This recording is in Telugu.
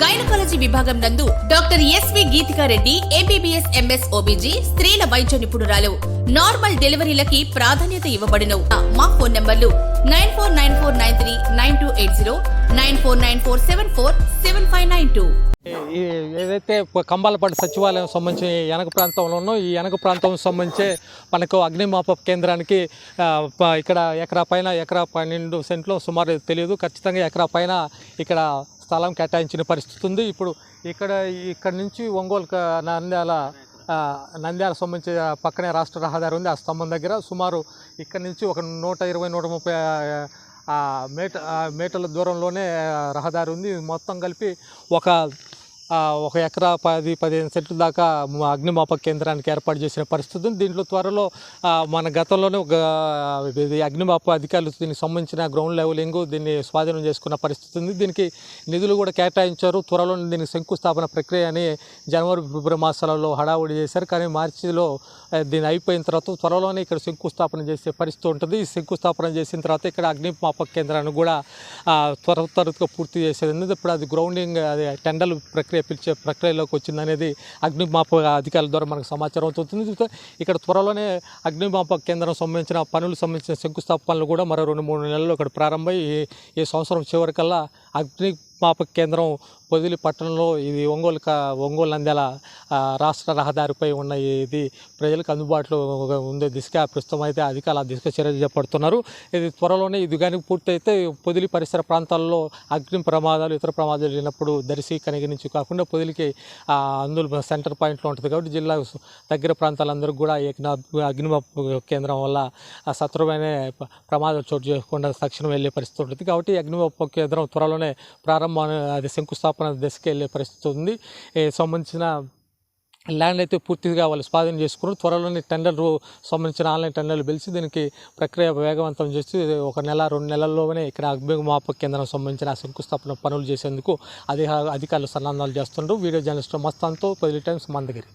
గైనకాలజీ విభాగం నందు doctor SV Geethika Reddy MBBS MS OBG స్త్రీల వైద్య నిపుణురాలు. నార్మల్ డెలివరీలకి ప్రాధాన్యత ఇవ్వబడినవు. మా ఫోన్ నంబర్లు nine four nine four nine three nine two eight zero nine four nine four seven four seven five nine two. ఏదైతే కంబాలపాటి సచివాలయం సంబంధించి వెనక ప్రాంతంలో ఉన్నో ఈ వెనక ప్రాంతం సంబంధించి మనకు అగ్నిమాపక కేంద్రానికి ఇక్కడ ఎకరా పైన ఎకరా పన్నెండు సెంట్లో సుమారు తెలియదు. ఖచ్చితంగా ఎకరా పైన ఇక్కడ స్థలం కేటాయించిన పరిస్థితి ఉంది. ఇప్పుడు ఇక్కడ ఇక్కడ నుంచి ఒంగోలు నంద్యాల నంద్యాల సంబంధించిన పక్కనే రాష్ట్ర రహదారి ఉంది. ఆ స్తంభం దగ్గర సుమారు ఇక్కడ నుంచి ఒక నూట ఇరవై నూట ముప్పై ఆ, మీటర్ల దూరంలోనే రహదారి ఉంది. మొత్తం కలిపి ఒక ఒక ఎకరా పది పదిహేను సెంట్ల దాకా అగ్నిమాపక కేంద్రానికి ఏర్పాటు చేసిన పరిస్థితి ఉంది దీంట్లో త్వరలో మన గతంలోనే ఒక అగ్నిమాపక అధికారులు దీనికి సంబంధించిన గ్రౌండ్ లెవెలింగ్ దీన్ని స్వాధీనం చేసుకున్న పరిస్థితి ఉంది. దీనికి నిధులు కూడా కేటాయించారు. త్వరలో దీనికి శంకుస్థాపన ప్రక్రియ అని జనవరి ఫిబ్రవరి మాసాలలో హడావుడి చేశారు. కానీ మార్చిలో దీని అయిపోయిన తర్వాత త్వరలోనే ఇక్కడ శంకుస్థాపన చేసే పరిస్థితి ఉంటుంది. ఈ శంకుస్థాపన చేసిన తర్వాత ఇక్కడ అగ్నిమాపక కేంద్రాన్ని కూడా త్వర త్వరగా పూర్తి చేసేది. ఇప్పుడు అది గ్రౌండింగ్ అది టెండర్ ప్రక్రియ పిలిచే ప్రక్రియలోకి వచ్చింది అనేది అగ్నిమాపక అధికారుల ద్వారా మనకు సమాచారం అవుతుంది. ఇక్కడ త్వరలోనే అగ్నిమాపక కేంద్రం సంబంధించిన పనులు సంబంధించిన శంకుస్థాపనలు కూడా మరో రెండు మూడు నెలల్లో ఇక్కడ ప్రారంభమై ఈ- సంవత్సరం చివరికల్లా అగ్ని మాపక కేంద్రం పొదిలి పట్టణంలో ఇది ఒంగోలు క ఒంగోలు నంద్యాల రాష్ట్ర రహదారిపై ఉన్న ఇది ప్రజలకు అందుబాటులో ఉండే దిశగా ప్రస్తుతం అయితే అధికారులు ఆ దిశగా చర్యలు చేపడుతున్నారు. ఇది త్వరలోనే ఇది కానీ పూర్తయితే పొదిలి పరిసర ప్రాంతాల్లో అగ్ని ప్రమాదాలు ఇతర ప్రమాదాలు జరిగినప్పుడు దర్శి కనిగి నుంచి కాకుండా పొదిలికి అందులో సెంటర్ పాయింట్లో ఉంటుంది కాబట్టి జిల్లా దగ్గర ప్రాంతాలందరూ కూడా అగ్ని కేంద్రం వల్ల సత్వరమైన ప్రమాదాలు చోటు చేయకుండా తక్షణం వెళ్ళే పరిస్థితి ఉంటుంది. కాబట్టి అగ్నిమాప కేంద్రం త్వరలోనే ప్రారంభ అది శంకుస్థాపన దశకి వెళ్ళే పరిస్థితి ఉంది. సంబంధించిన ల్యాండ్ అయితే పూర్తిగా వాళ్ళు స్వాధీనం చేసుకున్నారు. త్వరలోనే టెండర్లు సంబంధించిన ఆన్లైన్ టెండర్లు పిలిచి దీనికి ప్రక్రియ వేగవంతం చేసి ఒక నెల రెండు నెలల్లోనే ఇక్కడ అగ్నిమాపక కేంద్రం సంబంధించిన శంకుస్థాపన పనులు చేసేందుకు అధికారులు అధికారులు సన్నాహాలు చేస్తుండ్రు. వీడియో జర్నలిస్ట్ మస్తాన్తో పది టైమ్స్ మందగిరి.